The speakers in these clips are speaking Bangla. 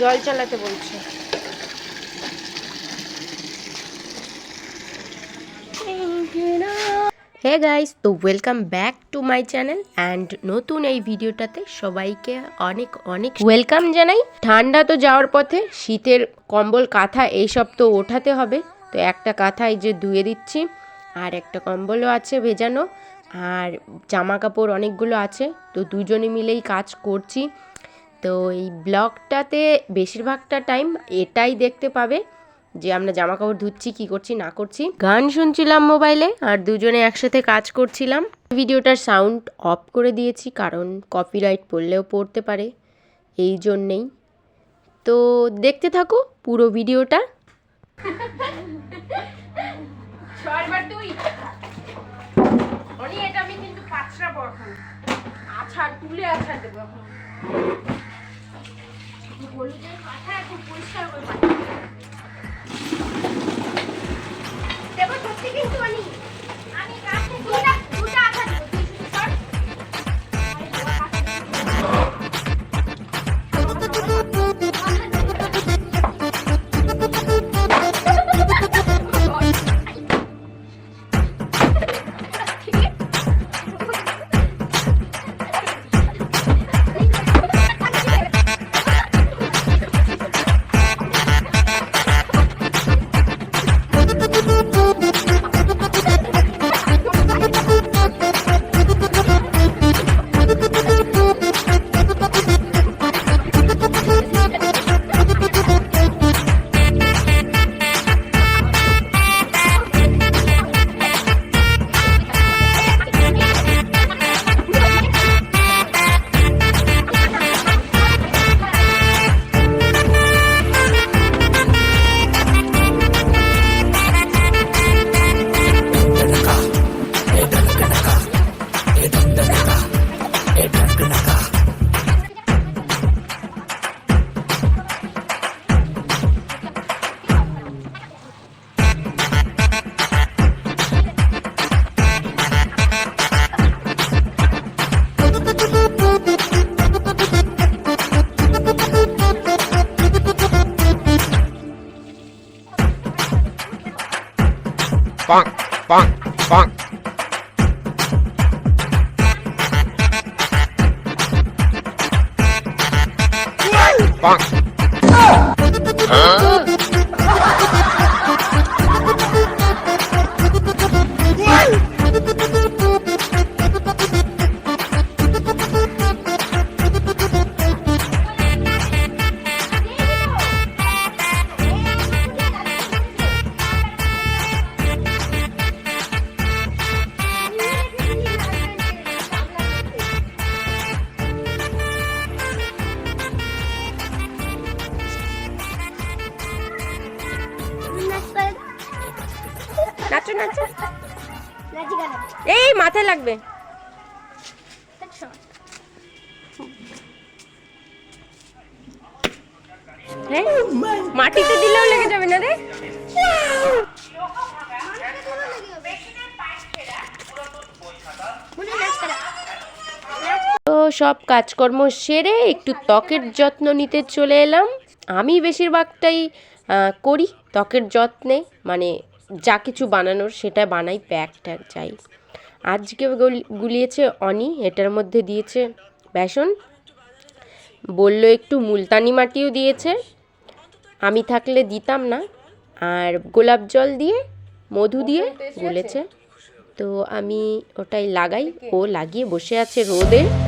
জল চালাতে বলছে। হে গাইস তো welcome back to my channel and নতুন এই ভিডিওটাতে সবাইকে অনেক অনেক ওয়েলকাম জানাই। ঠান্ডা তো যাওয়ার পথে, শীতের কম্বল, কাঁথা এইসব তো ওঠাতে হবে। তো একটা কাঁথা যে ধুয়ে দিচ্ছি, আর একটা কম্বলও আছে ভেজানো, আর জামা কাপড় অনেকগুলো আছে। তো দুজনে মিলেই কাজ করছি। তো এই ব্লগটাতে বেশিরভাগটা টাইম এটাই দেখতে পাবে যে আমরা জামা কাপড় ধুচ্ছি, কি করছি, না করছি। গান শুনছিলাম মোবাইলে আর দুজনে একসাথে কাজ করছিলাম। ভিডিওটার সাউন্ড অফ করে দিয়েছি, কারণ কপিরাইট পড়লেও পড়তে পারে, এই জন্যেই। তো দেখতে থাকো পুরো ভিডিওটা। এটা আমি কিন্তু আছাড়, তুলে আছাড় দেবো হলুদের পাঠা খুব পরিষ্কার করে দেবো সত্যি কিন্তু অনি bonk, bonk, bonk. Bonk. নাচো নাচো। এই মাথায় লাগবে। মাটিতে দিলেও লেগে যাবে না রে? তো সব কাজকর্ম সেরে একটু ত্বকের যত্ন নিতে চলে এলাম। আমি বেশিরভাগটাই করি ত্বকের যত্নে মানে যা কিছু বানানোর সেটা বানাই প্যাক ট্যাক যাই আজকে গুল- গুলিয়েছে অনি এটার মধ্যে দিয়েছে বেসন। বলল একটু মুলতানি মাটিও দিয়েছে। আমি থাকলে দিতাম না। আর গোলাপ জল দিয়ে মধু দিয়ে গুলেছে। তো আমি ওটাই লাগাই। ও লাগিয়ে বসে আছে রোদে।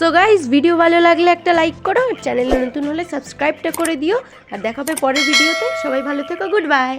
সো গাইজ ভিডিও ভালো লাগলে একটা লাইক করো, আর চ্যানেলে নতুন হলে সাবস্ক্রাইবটা করে দিও, আর দেখা হবে পরের ভিডিওতে সবাই ভালো থেকো গুড বাই